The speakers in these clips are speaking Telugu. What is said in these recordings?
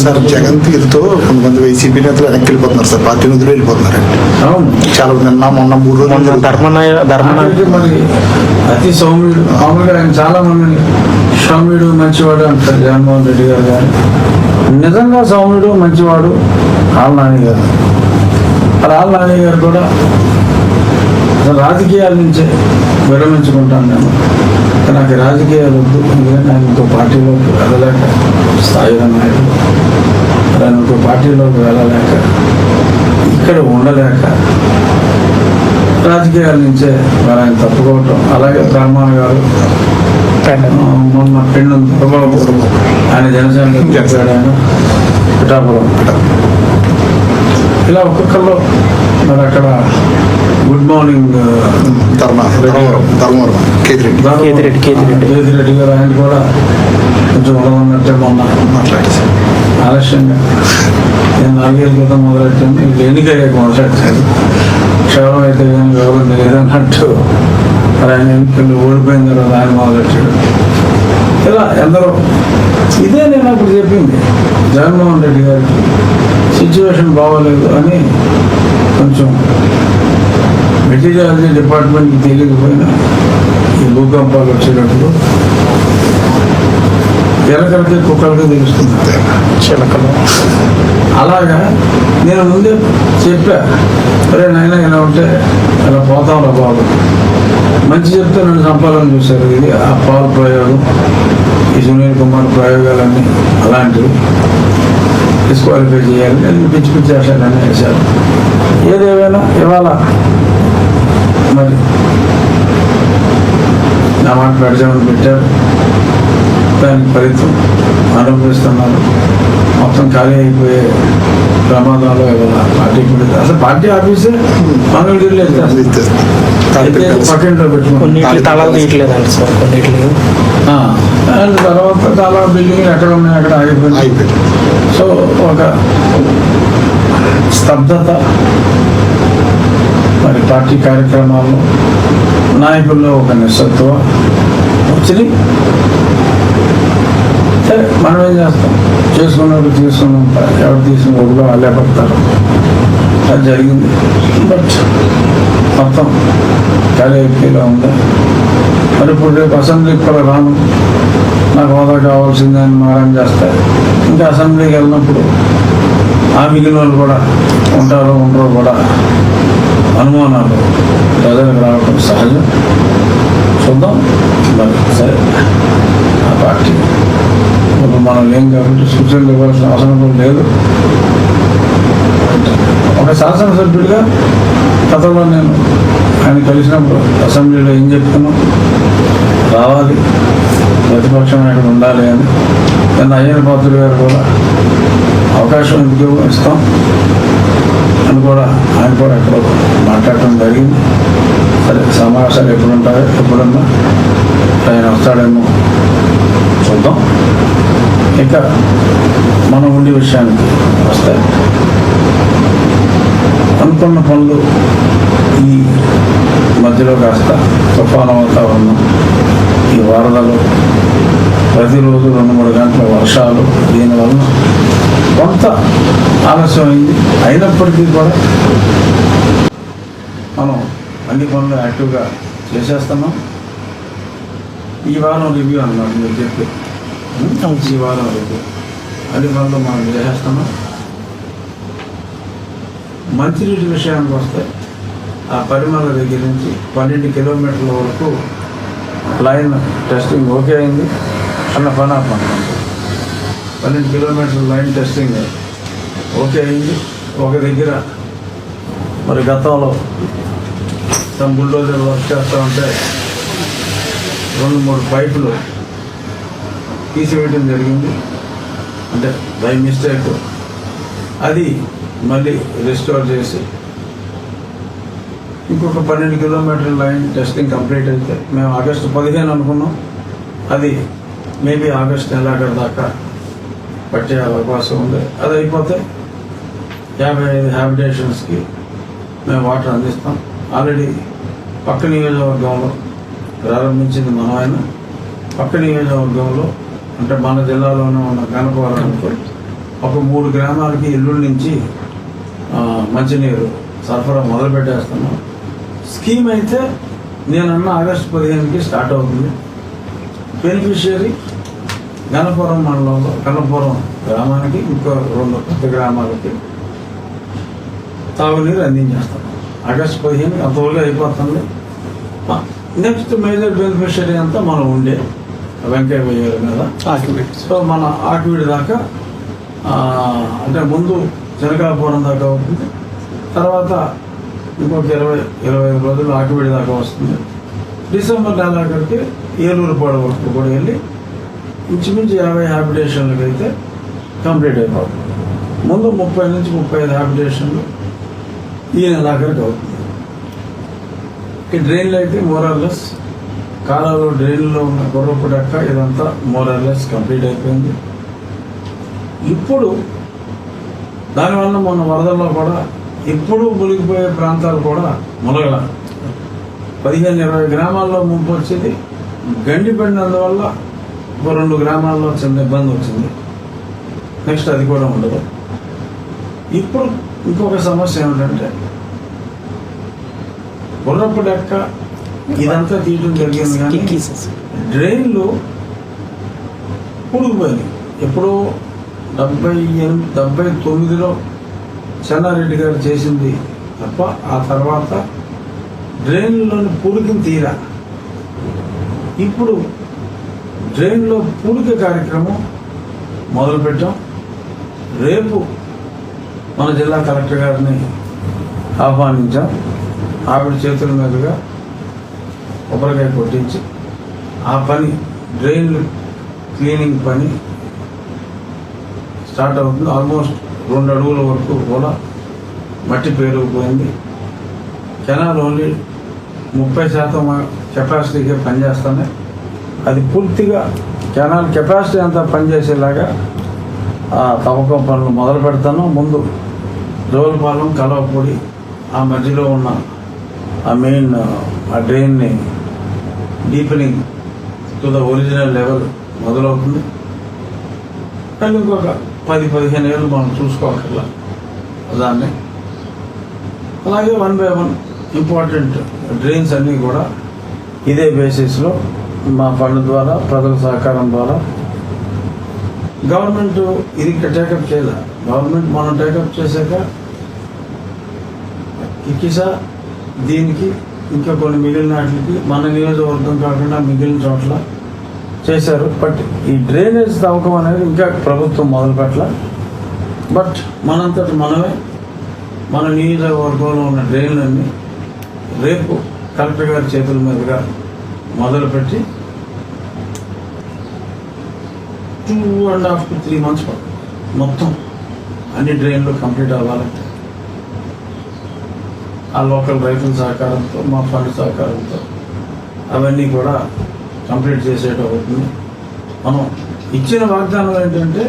సార్ జగన్ తీరుతో కొంతమంది వైసీపీ నేతలు వెనక్కి వెళ్ళిపోతున్నారు సార్ పార్టీ వదిలి వెళ్ళిపోతున్నారు. అవును. చాలా నిన్న మొన్న మూడు రోజులు. ధర్మనాయ అతి సౌమ్యుడు మామూలుగా ఆయన చాలా మందిని సౌమ్యుడు మంచివాడు అంటారు జగన్మోహన్ రెడ్డి గారు కానీ నిజంగా సౌమ్యుడు మంచివాడు ఆల్ నాని గారు. మరి ఆల్ నాని గారు కూడా రాజకీయాల నుంచే విరమించుకుంటాను నేను. నాకు రాజకీయాలు వద్దు. ఎందుకంటే ఆయన ఇంకో పార్టీలోకి వెళ్ళలేక స్థాయిలో నాయకుడు ఆయన ఇంకో పార్టీలోకి వెళ్ళలేక ఇక్కడ ఉండలేక రాజకీయాల నుంచే మరి ఆయన తప్పుకోవటం. అలాగే బ్రహ్మాన్ గారు మొన్న పెండు దుర్బాబు ఆయన జనసేన చెప్పాడు ఆయన. పిఠాపురం. ఇలా ఒక్కొక్కరు మరి అక్కడ గుడ్ మార్నింగ్ ధర్మ ధర్మవరం ధర్మవరం కేతిరెడ్డి. కేతిరెడ్డి, కేతిరెడ్డి. కేతిరెడ్డి గారు ఆయన కూడా కొంచెం ఉన్నట్టే మొన్న మాట్లాడి సార్ ఆలస్యంగా. నేను నాలుగేళ్ళ క్రితం మొదలెట్టాను. ఇది ఎన్నికయ్యాక మొదలెట్టాను క్షేమం అయితే కానీ వివరం తెలియదు అన్నట్టు మరి ఆయన ఎన్నికలు ఓడిపోయిన తర్వాత ఆయన మొదలెట్టాడు. ఇలా ఎందరో. ఇదే నేను అప్పుడు చెప్పింది. జగన్మోహన్ రెడ్డి గారికి. సిచ్యువేషన్ బాగోలేదు అని కొంచెం మెటీరియాలజీ డిపార్ట్మెంట్కి తెలియకపోయినా ఈ భూకంపాలు వచ్చేటప్పుడు ఎలకలకి కుక్కలకి తెలుస్తుంది. చిలకలు. అలాగా నేను ముందే చెప్పా అరే నాయన ఇలా ఉంటే ఇలా పోతాం బాబు. మంచి చెప్తే నన్ను చంపాలని చూశారు. ఇది ఆ పాల్ ప్రయోగం ఈ సునీల్ కుమార్ ప్రయోగాలన్నీ అలాంటివి. డిస్క్వాలిఫై చేయాలి. నేను పిచ్చి పిచ్చి వేషాలన్నీ వేశారు ఏదేమైనా ఇవాళ మరి నా మాట పెడదామని పెట్టారు. దానికి ఫలితం అనుభవిస్తున్నారు మొత్తం ఖాళీ అయిపోయే ప్రమాదాలు ఇవాళ పార్టీ కూడా అసలు పార్టీ ఆఫీసే తీయట్లేదండి సార్ కొన్నిట్లు ఆ, అండ్ తర్వాత చాలా బిల్డింగ్లు ఎక్కడ ఉన్నాయి అక్కడ ఆగిపోయినాయి. సో ఒక స్తబ్దత మరి పార్టీ కార్యక్రమాల్లో నాయకుల్లో ఒక నిస్సత్వ వచ్చినాయి సరే మనం ఏం చేస్తాం? చేసుకున్నప్పుడు తీసుకున్నాం ఎవరు తీసుకున్నప్పుడు వాళ్ళే పడతారు. అది జరిగింది. బట్ మొత్తం ఖాళీ అయిపోయేలా ఉంది. మరి ఇప్పుడు రేపు అసెంబ్లీకి కూడా రాను. నాకు హోదా కావాల్సిందని మారం చేస్తారు ఇంకా అసెంబ్లీకి వెళ్ళినప్పుడు ఆ మిగిలిన వాళ్ళు కూడా ఉంటారో ఉండరో కూడా అనుమానాలు ప్రజలకు రావడం సహజం. చూద్దాం. మరి సరే ఆ పార్టీ. ఇప్పుడు మనం ఏం కాబట్టి సూచనలు ఇవ్వాల్సిన అవసరం కూడా లేదు. ఒక శాసనసభ్యుడిగా గతంలో నేను ఆయన కలిసినప్పుడు అసెంబ్లీలో ఏం చెప్తున్నాం? రావాలి. ప్రతిపక్షం ఇక్కడ ఉండాలి అని. నేను అయ్యన పాత్రుడు గారు కూడా అవకాశం ఎందుకు ఇస్తాం? అని కూడా ఆయన కూడా ఎక్కడో మాట్లాడటం జరిగింది. సరే సమావేశాలు ఎప్పుడు ఉంటాయో ఎప్పుడన్నా ఆయన వస్తాడేమో చూద్దాం. ఇక మనం ఉండే విషయానికి వస్తాయి అనుకున్న పనులు ఈ మధ్యలో కాస్త తుఫాన వాతావరణం ఈ వరదలు ప్రతిరోజు రెండు మూడు గంటల వర్షాలు దీనివల్ల కొంత ఆలస్యమైంది. అయినప్పటికీ కూడా మనం అన్ని పనులు యాక్టివ్గా చేసేస్తున్నాం. ఈ వారం రివ్యూ అన్నమాట మీరు చెప్పి ఈ వారం రివ్యూ మనం చేసేస్తున్నాం మంచినీటి విషయానికి వస్తే ఆ పరిమళ దగ్గర నుంచి పన్నెండు కిలోమీటర్ల వరకు లైన్ టెస్టింగ్ ఓకే అయింది. అన్న పని పన్నెండు కిలోమీటర్ల లైన్ టెస్టింగ్ ఓకే అయింది. ఒక దగ్గర మరి గతంలో తమ బుల్డోజర్ వర్క్ చేస్తూ ఉంటే రెండు మూడు పైపులు తీసివేయడం జరిగింది. అంటే బై మిస్టేక్ అది మళ్ళీ రిస్టోర్ చేసి ఇంకొక పన్నెండు కిలోమీటర్ లైన్ టెస్టింగ్ కంప్లీట్ అయితే మేము ఆగస్టు పదిహేను అనుకున్నాం. అది మేబీ ఆగస్ట్ నెలాఖరు దాకా పట్టే అవకాశం ఉంది. అది అయిపోతే యాభై ఐదు హ్యాబిటేషన్స్కి మేము వాటర్ అందిస్తాం. ఆల్రెడీ పక్క నియోజకవర్గంలో ప్రారంభించింది మనమైన ఆయన. పక్క నియోజకవర్గంలో అంటే మన జిల్లాలోనే ఉన్న గణపవరానికి ఒక మూడు గ్రామాలకి ఇల్లు నుంచి మంచినీరు సరఫరా మొదలు పెట్టేస్తున్నాం. స్కీమ్ అయితే నేనన్న ఆగస్టు పదిహేనుకి స్టార్ట్ అవుతుంది. బెనిఫిషియరీ గణపురం మండలంలో గణపురం గ్రామానికి ఇంకో రెండు కొత్త గ్రామాలకి తాగునీరు అందించేస్తాం. ఆగస్టు పదిహేను అంతవరకు అయిపోతుంది. నెక్స్ట్ మేజర్ బెనిఫిషియరీ అంతా మనం ఉండే. వెంకయ్య మీద. సో మన ఆకివీడి దాకా అంటే ముందు జనకాపురం దాకా అవుతుంది తర్వాత ఇంకొక ఇరవై ఇరవై ఐదు రోజులు ఆకివీడి దాకా వస్తుంది. డిసెంబర్ నెలాఖరికి ఏలూరు పాడు వరకు కూడా వెళ్ళి ఇంచుమించు యాభై హ్యాబిటేషన్లకు అయితే కంప్లీట్ అయిపోతుంది. ముందు ముప్పై నుంచి ముప్పై ఐదు హ్యాబిటేషన్లు ఈ నెలాఖరికి అవుతుంది. ఈ డ్రైన్లు అయితే మోరార్లెస్ కాలంలో డ్రైన్లో ఉన్న గుర్రపు డెక్క ఇదంతా మోరల్లెస్ కంప్లీట్ అయిపోయింది. ఇప్పుడు దానివల్ల మొన్న వరదల్లో కూడా ఇప్పుడు మునిగిపోయే ప్రాంతాలు కూడా మునగల. పదిహేను ఇరవై గ్రామాల్లో ముంపు వచ్చింది. గండి పడినందువల్ల ఒక రెండు గ్రామాల్లో చిన్న ఇబ్బంది వచ్చింది. నెక్స్ట్ అది కూడా ఉండదు. ఇప్పుడు ఇంకొక సమస్య ఏమిటంటే గుర్రపు డెక్క ఇదంతా తీయడం జరిగింది కానీ డ్రైన్లు కూడుకుపోయినాయి ఎప్పుడో డెబ్బై ఎనిమిది డెబ్బై తొమ్మిదిలో చెన్నారెడ్డి గారు చేసింది తప్ప ఆ తర్వాత డ్రైన్లోని పూడికని తీరా. ఇప్పుడు డ్రైన్లో పూడిక కార్యక్రమం మొదలుపెట్టాం రేపు మన జిల్లా కలెక్టర్ గారిని ఆహ్వానించాం. ఆవిడ చేతుల మీదుగా కొబ్బరికాయ కొట్టించి ఆ పని డ్రైన్ క్లీనింగ్ పని స్టార్ట్ అవుతుంది. ఆల్మోస్ట్ రెండు అడుగుల వరకు కూడా మట్టి పేరుకుపోయింది. కెనాల్ ఓన్లీ ముప్పై శాతం కెపాసిటీకే పనిచేస్తున్నాయి అది పూర్తిగా కెనాల్ కెపాసిటీ అంతా పనిచేసేలాగా ఆ తవ్వకం పనులు మొదలు పెడతాను. ముందు జోలపాలెం కలవపూడి ఆ మధ్యలో ఉన్న ఆ మెయిన్ ఆ డ్రైన్ని deepening to the original level మొదలవుతుంది. కానీ ఇంకొక పది పదిహేను ఏళ్ళు మనం చూసుకోవాల దాన్ని. అలాగే one by one important dreams అన్నీ కూడా ఇదే బేసిస్లో మా ఫండ్ ద్వారా ప్రజల సహకారం ద్వారా. గవర్నమెంట్ ఇది టేకప్ చేయాల. గవర్నమెంట్ మనం టేకప్ చేశాక ఇకిసా దీనికి ఇంకా కొన్ని మిగిలిన వాటికి మన నియోజకవర్గం కాకుండా మిగిలిన చోట్ల చేశారు. బట్ ఈ డ్రైనేజ్ తవ్వకం అనేది ఇంకా ప్రభుత్వం మొదలుపెట్ల బట్ మనంతటి మనమే మన నియోజకవర్గంలో ఉన్న డ్రైన్లన్నీ రేపు కలెక్టర్ గారి చేతుల మీదుగా మొదలుపెట్టి two and half to three months మొత్తం అన్ని డ్రైన్లు కంప్లీట్ అవ్వాలంటే ఆ లోకల్ రైతుల సహకారంతో మా ఫండ్ సహకారంతో అవన్నీ కూడా కంప్లీట్ చేసేట అవుతుంది. మనం ఇచ్చిన వాగ్దానం ఏంటంటే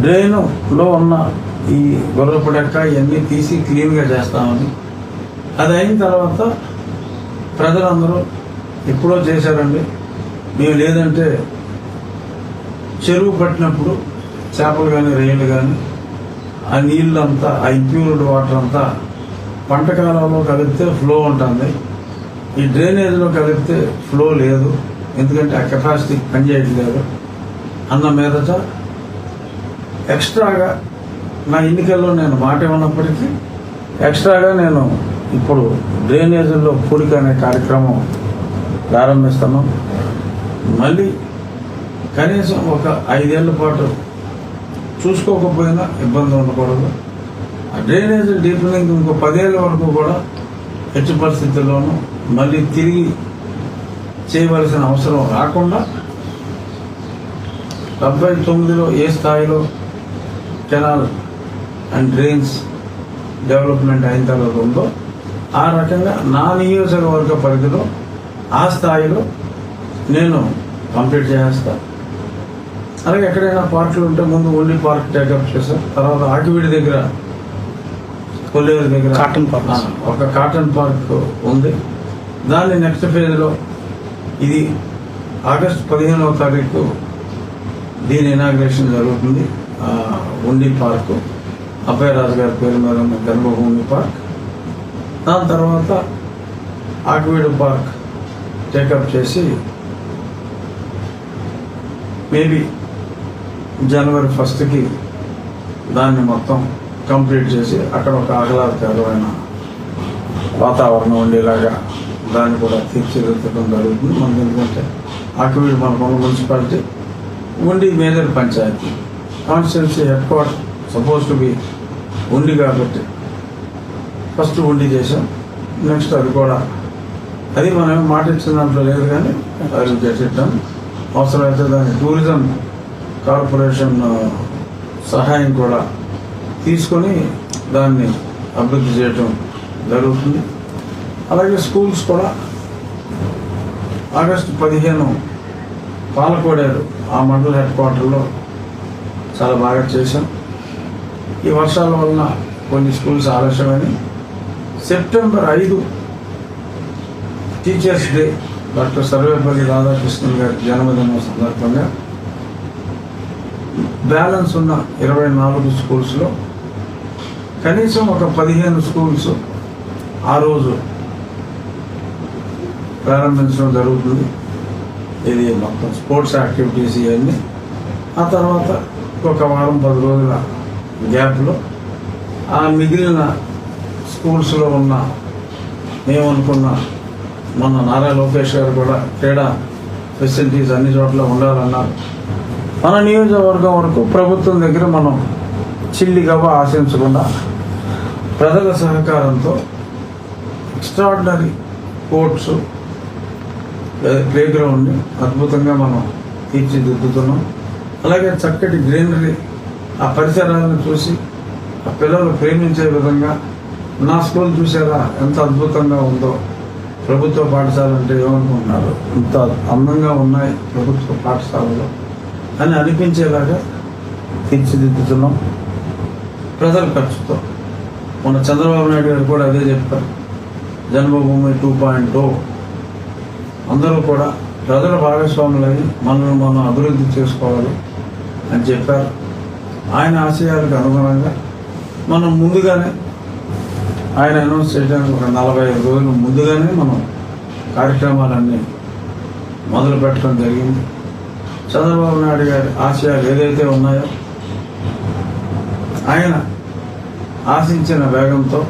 డ్రైన్లో ఉన్న ఈ గొర్రెపుడక్క ఇవన్నీ తీసి క్లీన్గా చేస్తామని. అది అయిన తర్వాత ప్రజలందరూ ఎప్పుడో చేశారండి. మేము లేదంటే చెరువు పట్టినప్పుడు చేపలు కానీ రొయ్యలు కానీ ఆ నీళ్ళంతా ఆ ఇంప్యూర్డ్ వాటర్ అంతా పంట కాలంలో కలిపితే ఫ్లో ఉంటుంది. ఈ డ్రైనేజ్లో కలిపితే ఫ్లో లేదు. ఎందుకంటే ఆ కెపాసిటీ పనిచేయట్లేదు అన్న మీదట ఎక్స్ట్రాగా నా ఎన్నికల్లో నేను మాట ఇవ్వనప్పటికీ ఎక్స్ట్రాగా నేను ఇప్పుడు డ్రైనేజీల్లో పూడిక అనే కార్యక్రమం ప్రారంభిస్తాను. మళ్ళీ కనీసం ఒక ఐదేళ్ళ పాటు చూసుకోకపోయినా ఇబ్బంది ఉండకూడదు. డ్రైనేజ్ డీపెనింగ్ ఇంకో పదేళ్ళ వరకు కూడా ఎట్టి పరిస్థితుల్లోనూ మళ్ళీ తిరిగి చేయవలసిన అవసరం రాకుండా డెబ్బై తొమ్మిదిలో ఏ స్థాయిలో కెనాల్ అండ్ డ్రైన్స్ డెవలప్మెంట్ అయిన తర్వాత ఉందో ఆ రకంగా నా నియోజకవర్గ పరిధిలో ఆ స్థాయిలో నేను కంప్లీట్ చేస్తా. అలాగే ఎక్కడైనా పార్కులు ఉంటే ముందు ఓన్లీ పార్క్ టేకప్ చేస్తాను తర్వాత ఆకివీడి దగ్గర కొల్లేరు దగ్గర కాటన్ పార్క్. ఒక కాటన్ పార్క్ ఉంది. దాన్ని నెక్స్ట్ ఫేజ్లో ఇది ఆగస్ట్ పదిహేనవ తారీఖు దీని ఇనాగ్రేషన్ జరుగుతుంది. ఉండి పార్కు అభయరాజు గారి పేరు మీద ఉన్న జన్మభూమి పార్క్ దాని తర్వాత ఆక్వీడు పార్క్ టేకప్ చేసి మేబీ జనవరి ఫస్ట్కి దాన్ని మొత్తం కంప్లీట్ చేసి అక్కడ ఒక ఆహ్లాదకరమైన వాతావరణం ఉండేలాగా దాన్ని కూడా తీర్చిదిద్దడం జరుగుతుంది. మనకి ఎందుకంటే అటువీ మన municipality Undi major panchayat. Constituency head quarter suppose to be Undi కాబట్టి ఫస్ట్ ఉండి చేసాం నెక్స్ట్ అది కూడా అది మనం మాటించిన మాట ఇచ్చిన దాంట్లో లేదు కానీ అది చేసేద్దాం. అవసరమైతే దాన్ని టూరిజం కార్పొరేషన్ సహాయం కూడా తీసుకొని దాన్ని అభివృద్ధి చేయటం జరుగుతుంది. అలాగే స్కూల్స్ కూడా ఆగస్టు పదిహేను పాలకోడారు ఆ మండల హెడ్ క్వార్టర్లో చాలా బాగా చేశాం. ఈ వర్షాల వలన కొన్ని స్కూల్స్ ఆలస్యమని సెప్టెంబర్ ఐదు teachers day doctor Sarvepalli Radhakrishnan garu జన్మదినం సందర్భంగా బ్యాలెన్స్ ఉన్న ఇరవై నాలుగు స్కూల్స్లో కనీసం ఒక పదిహేను స్కూల్స్ ఆ రోజు ప్రారంభించడం జరుగుతుంది. ఇది మొత్తం స్పోర్ట్స్ యాక్టివిటీస్ ఇవన్నీ. ఆ తర్వాత ఒక వారం పది రోజుల గ్యాప్లో ఆ మిగిలిన స్కూల్స్లో ఉన్న మేము అనుకున్న మొన్న నారా లోకేష్ గారు కూడా క్రీడా ఫెసిలిటీస్ అన్ని చోట్ల ఉండాలన్నారు. మన నియోజకవర్గం వరకు ప్రభుత్వం దగ్గర మనం చిల్లిగవ్వ ఆశించకుండా ప్రజల సహకారంతో ఎక్స్ట్రాడినరీ కోర్ట్స్ ప్లే గ్రౌండ్ని అద్భుతంగా మనం తీర్చిదిద్దుతున్నాం. అలాగే చక్కటి గ్రీనరీ ఆ పరిసరాలను చూసి ఆ పిల్లలు ప్రేమించే విధంగా నా స్కూల్ చూసారా? ఎంత అద్భుతంగా ఉందో. ప్రభుత్వ పాఠశాల అంటే ఏమనుకుంటున్నారు? ఇంత అందంగా ఉన్నాయి ప్రభుత్వ పాఠశాలలో అని అనిపించేలాగా తీర్చిదిద్దుతున్నాం. ప్రజలు ఖర్చుతో మన చంద్రబాబు నాయుడు గారు కూడా అదే చెప్పారు. జన్మభూమి టూ పాయింట్ అందరూ కూడా ప్రజల భాగస్వాములని మనల్ని మనం అభివృద్ధి చేసుకోవాలి అని చెప్పారు. ఆయన ఆశయాలకు అనుగుణంగా మనం ముందుగానే ఆయన అనౌన్స్ చేయడానికి ఒక నలభై ఐదు రోజులు ముందుగానే మనం కార్యక్రమాలన్నీ మొదలు పెట్టడం జరిగింది. చంద్రబాబు నాయుడు గారి ఆశయాలు ఏదైతే ఉన్నాయో ఆయన ఆశించిన వేగంతో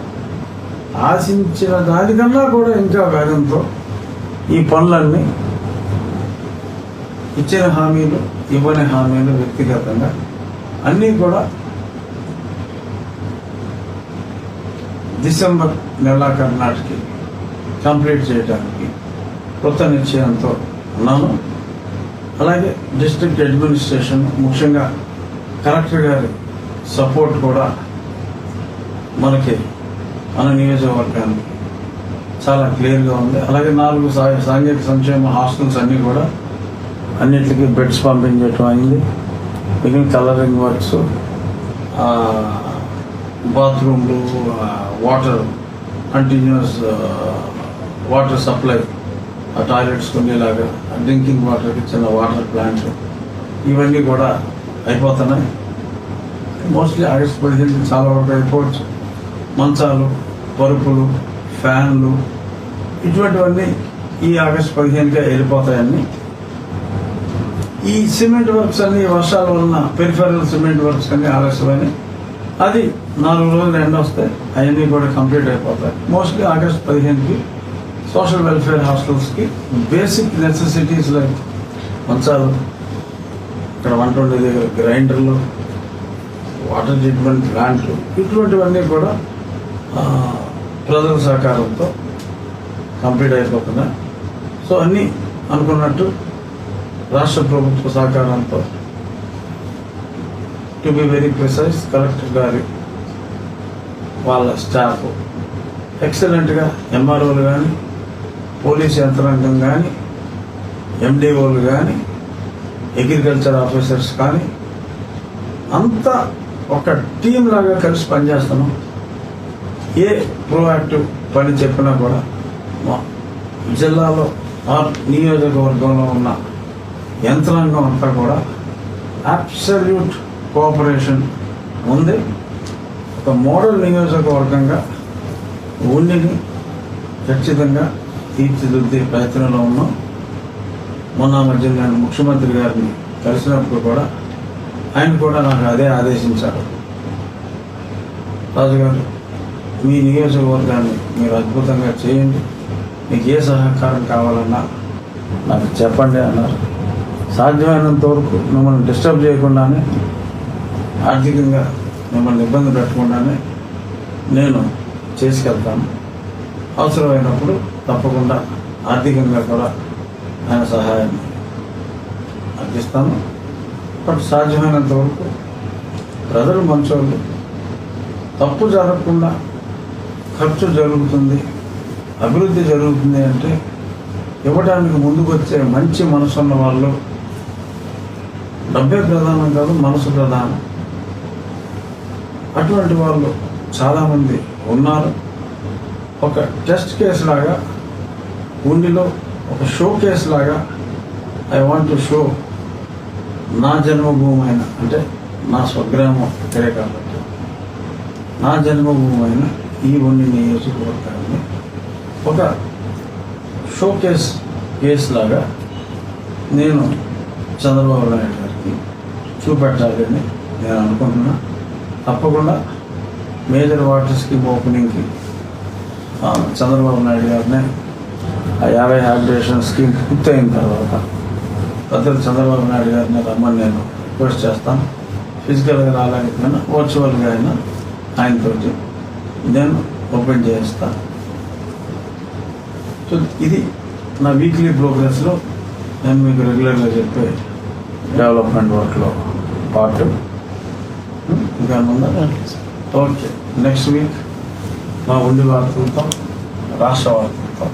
ఆశించిన దానికన్నా కూడా ఇంకా వేగంతో ఈ పనులన్నీ ఇచ్చిన హామీలు ఇవ్వని హామీలు వ్యక్తిగతంగా అన్నీ కూడా డిసెంబర్ నెలాఖరు నాటికి కంప్లీట్ చేయడానికి కొత్త నిశ్చయంతో ఉన్నాను. అలాగే డిస్ట్రిక్ట్ అడ్మినిస్ట్రేషన్ ముఖ్యంగా కలెక్టర్ గారి సపోర్ట్ కూడా మనకి మన నియోజకవర్గానికి చాలా క్లియర్గా ఉంది. అలాగే నాలుగు సా- సాంఘిక సంక్షేమ హాస్టల్స్ అన్నీ కూడా అన్నిటికీ బెడ్స్ పంపించడం అయింది. మిగిలిన కలరింగ్ వర్క్స్ బాత్రూమ్లు వాటర్ కంటిన్యూస్ వాటర్ సప్లై ఆ టాయిలెట్స్ ఉండేలాగా డ్రింకింగ్ వాటర్కి చిన్న వాటర్ ప్లాంట్ ఇవన్నీ కూడా అయిపోతున్నాయి. మోస్ట్లీ ఆగస్ట్ పదిహేను చాలా వరకు అయిపోవచ్చు మంచాలు పరుపులు ఫ్యాన్లు ఇటువంటివన్నీ ఈ ఆగస్ట్ పదిహేనుకే వెళ్ళిపోతాయని ఈ సిమెంట్ వర్క్స్ అన్ని వర్షాల వలన పెరిఫెరల్ సిమెంట్ వర్క్స్ అన్ని ఆలస్యమని అది నాలుగు రోజులు ఎండ వస్తాయి అవన్నీ కూడా కంప్లీట్ అయిపోతాయి. మోస్ట్లీ ఆగస్ట్ పదిహేనుకి సోషల్ వెల్ఫేర్ హాస్టల్స్కి బేసిక్ నెసెసిటీస్ లైక్ మంచాలు ఇక్కడ వంట వండే దగ్గర గ్రైండర్లు వాటర్ ట్రీట్మెంట్ ప్లాంట్లు ఇటువంటివన్నీ కూడా ప్రజల సహకారంతో కంప్లీట్ అయిపోతున్నాయి. సో అన్నీ అనుకున్నట్టు రాష్ట్ర ప్రభుత్వ సహకారంతో to be very precise collector garu వాళ్ళ స్టాఫ్ ఎక్సలెంట్గా ఎంఆర్ఓలు కానీ పోలీస్ యంత్రాంగం కానీ ఎండిఓలు కానీ అగ్రికల్చర్ ఆఫీసర్స్ కానీ అంతా ఒక టీం లాగా కలిసి పనిచేస్తున్నాం. ఏ ప్రోయాక్టివ్ పని చెప్పినా కూడా మా జిల్లాలో ఆ నియోజకవర్గంలో ఉన్న యంత్రాంగం అంతా కూడా అబ్సల్యూట్ కోఆపరేషన్ ఉంది. ఒక మోడల్ నియోజకవర్గంగా ఉండిని ఖచ్చితంగా తీర్చిదిద్దే ప్రయత్నంలో ఉన్నాం. మొన్న మధ్య నేను ముఖ్యమంత్రి గారిని కలిసినప్పుడు కూడా ఆయన కూడా నాకు అదే ఆదేశించారు. రాజుగారు మీ నియోజకవర్గాన్ని మీరు అద్భుతంగా చేయండి. మీకు ఏ సహకారం కావాలన్నా నాకు చెప్పండి అన్నారు. సాధ్యమైనంత వరకు మిమ్మల్ని డిస్టర్బ్ చేయకుండానే ఆర్థికంగా మిమ్మల్ని ఇబ్బంది పెట్టకుండానే నేను చేసుకెళ్తాను. అవసరమైనప్పుడు తప్పకుండా ఆర్థికంగా కూడా ఆయన సహాయాన్ని అందిస్తాను. బట్ సాధ్యమైనంత వరకు ప్రజలు మంచోళ్ళు. తప్పు జరగకుండా ఖర్చు జరుగుతుంది అభివృద్ధి జరుగుతుంది అంటే ఇవ్వడానికి ముందుకు వచ్చే మంచి మనసు ఉన్న వాళ్ళు డబ్బే ప్రధానం కాదు మనసు ప్రధానం. అటువంటి వాళ్ళు చాలామంది ఉన్నారు. ఒక టెస్ట్ కేసు లాగా ఉండిలో ఒక షో కేసు లాగా ఐ వాంట్ టు షో నా జన్మభూమి అయిన అంటే నా స్వగ్రామం ఇక్కడే నా జన్మభూమి అయిన ఈ ఉండి నియోజకవర్గాన్ని ఒక షో కేస్ కేసు లాగా నేను చంద్రబాబు నాయుడు గారికి చూపెట్టాలని నేను అనుకుంటున్నా. తప్పకుండా మేజర్ వాటర్ స్కీమ్ ఓపెనింగ్కి చంద్రబాబు నాయుడు గారిని ఆ యాభై హ్యాబిటేషన్ స్కీమ్ పూర్తయిన తర్వాత భద్రత చంద్రబాబు నాయుడు గారిని రమ్మని నేను రిక్వెస్ట్ చేస్తాను. ఫిజికల్గా రాలేకపోయినా వర్చువల్గా అయినా ఆయనతోటి నేను ఓపెన్ చేస్తాను సో ఇది నా వీక్లీ ప్రోగ్రెస్లో నేను మీకు రెగ్యులర్గా చెప్పే డెవలప్మెంట్ వర్క్లో పార్ట్ ఇంకా ఉందా ఓకే. నెక్స్ట్ వీక్ మా ఉండి వార్తలతో రాష్ట్ర వార్తలతో